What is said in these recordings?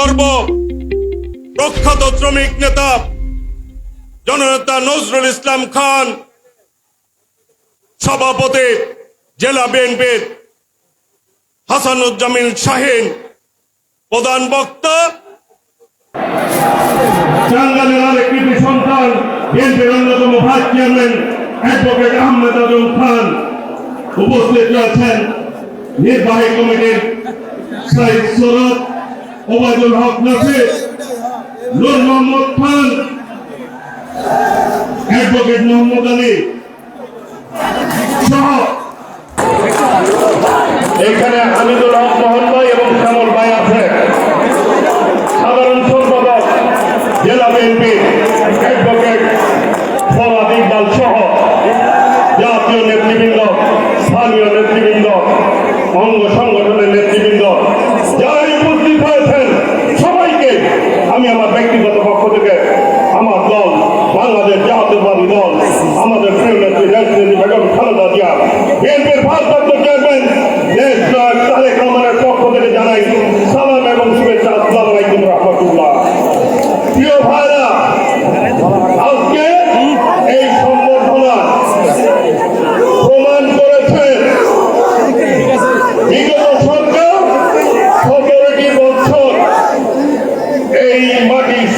করব প্রখ্যাত শ্রমিক নেতা জননেতা নজরুল ইসলাম খান, সভাপতি জেলা বিএনপির হাসানুজ্জামিন শাহিন, প্রধান বক্তা। সন্তান খান। উপস্থিত রয়েছেন নির্বাহী কমিটির সাইদ সরদ ওবায়দুল হক নাসির নূর মোহাম্মদ খান, অ্যাডভোকেট মোহাম্মদ আলী সহ। এখানে হামিদুল হক মোহন ভাই এবং শ্যামল ভাই আছে সাধারণ সম্পাদক, জেলা বিএনপি অ্যাডভোকেট ফরাদ ইকবাল সহ। জাতীয় নেতৃবৃন্দ, স্থানীয় নেতৃবৃন্দ, অঙ্গ সংগঠনের নেতৃবৃন্দ যারাই উপস্থিত হয়েছেন সবাইকে আমি আমার ব্যক্তিগত পক্ষ থেকে আমার দল বাংলাদেশ জাতীয়বাদী দল আমাদের প্রিয় নেত্রী রাজনীতি বেগম খালেদা জিয়া বিএনপির ভারপ্রাপ্ত চেয়ারম্যান দেশ এই সম্বর্ধনা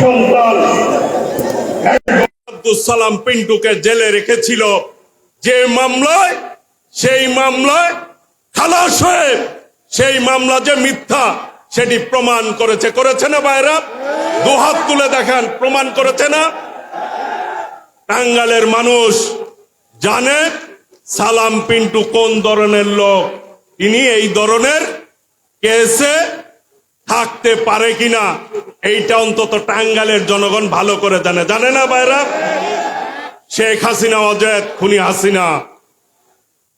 সন্তান আব্দুল সালাম পিন্টুকে জেলে রেখেছিল। যে মামলায় সেই মামলায় খালাস হয়ে সেই মামলা যে মিথ্যা, সেটি প্রমাণ করেছে। করেছে না বাইরা? দুহাত তুলে দেখান, প্রমাণ করেছে না? টাঙ্গালের মানুষ জানে সালাম পিন্টু কোন ধরনের লোক? তিনি এই ধরনের কেসে থাকতে পারে কিনা? এইটা অন্তত টাঙ্গালের জনগণ ভালো করে জানে। জানে না বাইরা? শেখ হাসিনা, অজেদ, খুনি হাসিনা।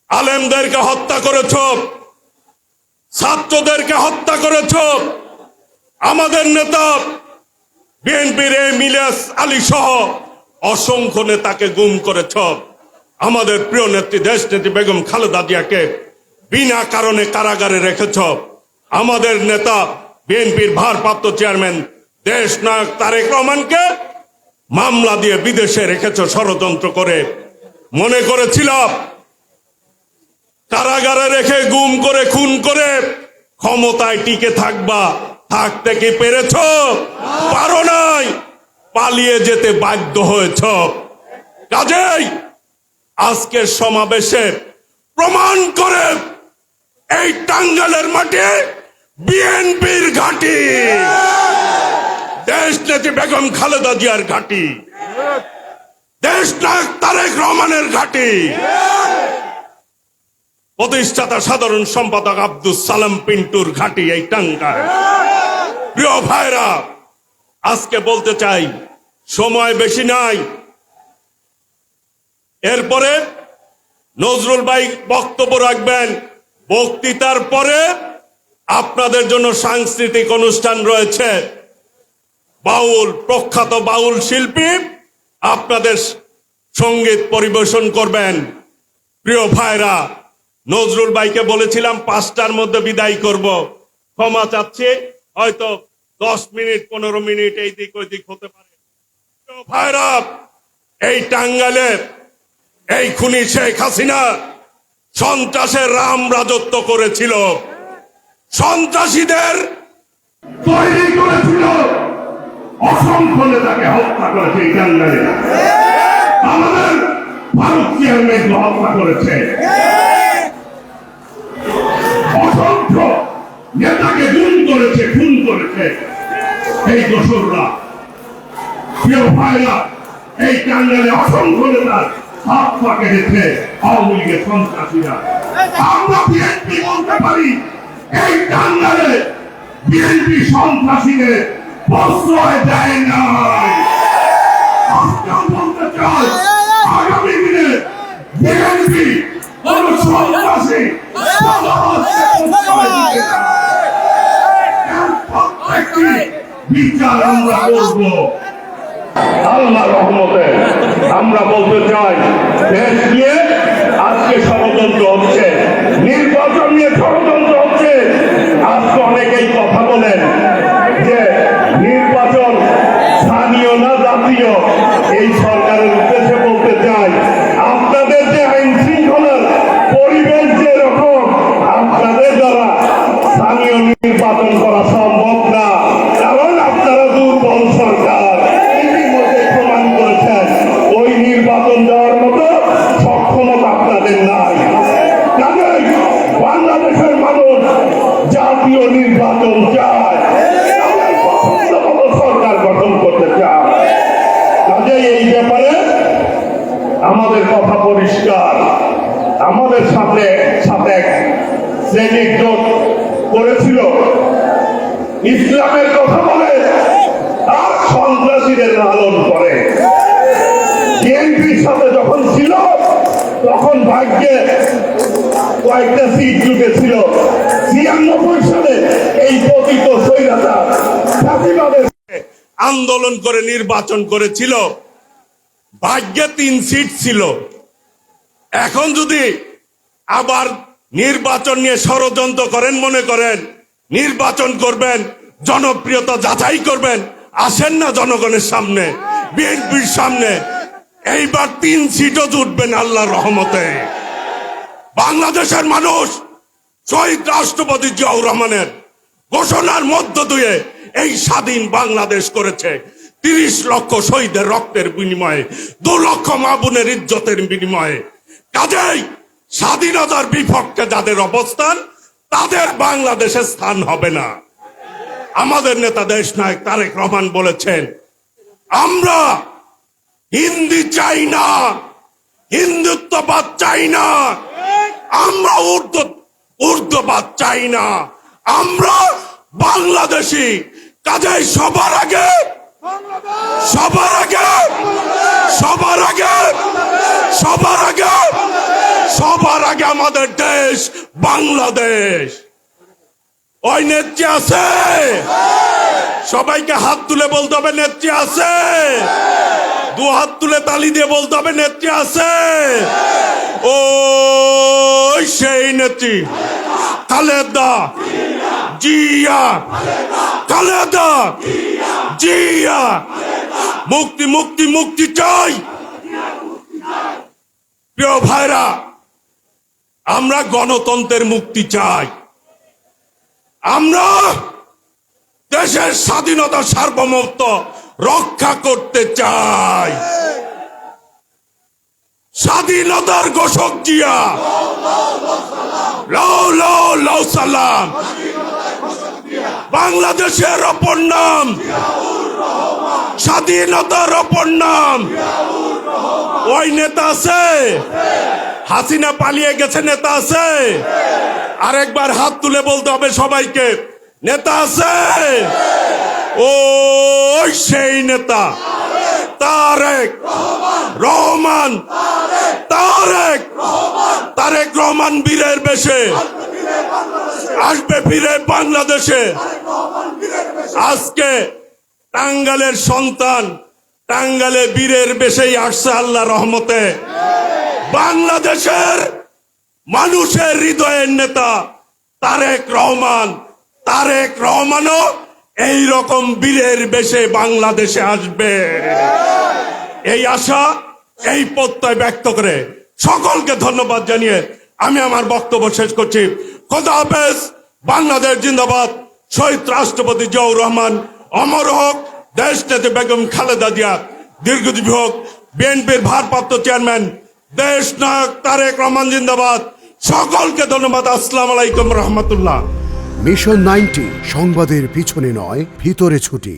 আলেমদেরকে হত্যা করেছ। ছাত্রদেরকে হত্যা করেছ। আমাদের নেতা বিএনপির এই মিলিয়াস আলী সহ অসংখ্য নেতাকে গুম করেছ। আমাদের প্রিয় নেত্রী, দেশ নেত্রী বেগম খালেদা জিয়াকে বিনা কারণে কারাগারে রেখেছ। আমাদের নেতা বিএনপির ভারপ্রাপ্ত চেয়ারম্যান, দেশ নায়ক তারেক রহমানকে মামলা দিয়ে বিদেশে রেখেছ ষড়যন্ত্র করে। মনে করেছিলাম কারাগারে রেখে গুম করে, খুন করে ক্ষমতায় টিকে থাকবা। থাকতে কি পেরেছ? পারো নাই। পালিয়ে যেতে বাধ্য হয়েছ। কাজেই আজকের সমাবেশে প্রমাণ করে এই টাঙ্গালের মাঠে বিএনপির ঘাঁটি। দেশ নেত্রী বেগম খালেদা জিয়ার ঘাঁটি। দেশ নায়ক তারেক রহমানের ঘাঁটি। প্রতিষ্ঠাতা সাধারণ সম্পাদক আব্দুল সালাম পিন্টুর ঘাঁটি এই টাঙ্গায়। প্রিয় ভাইরা, আজকে বলতে চাই, সময় বেশি নাই। এরপরে নজরুল ভাই বক্তব্য রাখবেন। বক্তৃতার পরে আপনাদের জন্য সাংস্কৃতিক অনুষ্ঠান রয়েছে। বাউল, প্রখ্যাত বাউল শিল্পী আপনাদের সংগীত পরিবেশন করবেন। প্রিয় ভাইরা নজরুল ভাইকে বলেছিলাম, পাঁচটার মধ্যে বিদায় করব। ক্ষমা চাচ্ছি, হয়তো দশ মিনিট, পনেরো মিনিট এই দিক ওই দিক হতে পারে। এই টাঙ্গালের এই খুনি শেখ হাসিনা সন্ত্রাসের রাম রাজত্ব করেছিল। সন্ত্রাসীদের তৈরি করেছিল। অসংখ্য নেতাকে হত্যা করেছে এই টাঙ্গালে আমাদের ভারত চেয়ারম্যান হত্যা করেছে। নেতাকে গুম করেছে, খুন করেছে। এই দোসররা, প্রিয় ভাইরা, এই টাঙ্গালে অসংখ্য নেতা হাত পা কেটেছে আওয়ামী লীগের সন্ত্রাসীরা। আমরা বিএনপি বলতে পারি, এই টাঙ্গালে বিএনপি সন্ত্রাসীদের প্রশ্রয় দেয় না আজকে বলতে চাই, আগামী দিনে বিএনপি কোন সন্ত্রাসী বিচার আমরা করব। আল্লাহ রহমতে আমরা বলতে চাই দেশ নিয়ে নির্বাচন করা সম্ভব না, কারণ আপনারা দুর্বল সরকার। ইতিমধ্যে প্রমাণ করেছেন, ওই নির্বাচন দেওয়ার মতো সক্ষমতা আপনাদের নাই। বাংলাদেশের মানুষ জাতীয় নির্বাচন চায় সরকার গঠন করতে চায়। কাজেই এই ব্যাপারে আমাদের কথা পরিষ্কার। আমাদের সাথে সাথে শ্রেণির ইসলামের কথা বলে, আর সন্ত্রাসীদের লালন করে। বিএনপির সাথে যখন ছিল, তখন ভাগ্যে কয়েকটা সিট জুটেছিল ছিয়ানব্বই সালে এই পতিত সৈরাতা আন্দোলন করে নির্বাচন করেছিল। ভাগ্যে তিন সিট ছিল। এখন যদি আবার নির্বাচন নিয়ে ষড়যন্ত্র করেন, মনে করেন, নির্বাচন করবেন জনপ্রিয়তা যাচাই করবেন। আসেন না জনগণের সামনে, বিএনপির সামনে। এইবার তিন সিটও জুটবেন আল্লাহর রহমতে। বাংলাদেশের মানুষ শহীদ রাষ্ট্রপতি জিয়াউর রহমানের ঘোষণার মধ্য দিয়ে এই স্বাধীন বাংলাদেশ করেছে। তিরিশ লক্ষ শহীদের রক্তের বিনিময়ে, দু লক্ষ মা বোনের ইজ্জতের বিনিময়ে। কাজেই স্বাধীনতার বিপক্ষে যাদের অবস্থান, তাদের বাংলাদেশে স্থান হবে না। আমাদের নেতা দেশ নায়ক তারেক রহমান বলেছেন, আমরা হিন্দি চাই না, হিন্দুত্ববাদ চাই না, আমরা উর্দু, উর্দুবাদ চাই না, আমরা বাংলাদেশি, কাজেই সবার আগে সবার আগে সবার আগে সবার আগে সবার আগে আমাদের দেশ বাংলাদেশ। ওই নেত্রী আছে। সবাইকে হাত তুলে বলতে হবে, নেত্রী আছে। দু হাত তুলে তালি দিয়ে বলতে হবে, নেত্রী আছে। ও সেই নেত্রী। খালেদা। জিয়া। খালেদা। জিয়া। মুক্তি মুক্তি মুক্তি চাই। প্রিয় ভাইরা, আমরা গণতন্ত্রের মুক্তি চাই। আমরা দেশের স্বাধীনতা সার্বভৌমত্ব রক্ষা করতে চাই। স্বাধীনতার ঘোষক জিয়া। সালাম। বাংলাদেশের অপর নাম। স্বাধীনতার অপর নাম। ওই নেতা আছে? হাসিনা পালিয়ে গেছে নেতা আছে? আরেকবার হাত তুলে বলতে হবে সবাইকে। নেতা আছে? ও, সেই নেতা। তারেক রহমান। তারেক তারেক রহমান বীরের বেশে। আসবে ফিরে বাংলাদেশে। আজকে টাঙ্গালের সন্তান, টাঙ্গালে বীরের বেশেই আসছে আল্লাহ রহমতে। বাংলাদেশের মানুষের হৃদয়ের নেতা তারেক রহমান। তারেক রহমানও এই রকম বীরের বেশে বাংলাদেশে আসবে। এই আশা, এই প্রত্যয় ব্যক্ত করে সকলকে ধন্যবাদ জানিয়ে আমি আমার বক্তব্য শেষ করছি। খোদা হাফেজ, বাংলাদেশ জিন্দাবাদ। শহীদ রাষ্ট্রপতি জিয়াউর রহমান, অমর হোক, দেশ নেতা বেগম খালেদা জিয়া, দীর্ঘজীবী হোক, বিএনপির ভারপ্রাপ্ত চেয়ারম্যান দেশ নায়ক তারেক রহমান জিন্দাবাদ। সকলকে ধন্যবাদ। আসসালাম আলাইকুম রহমতুল্লাহ। মিশন নাইনটি সংবাদের পিছনে নয় ভিতরে ছুটি।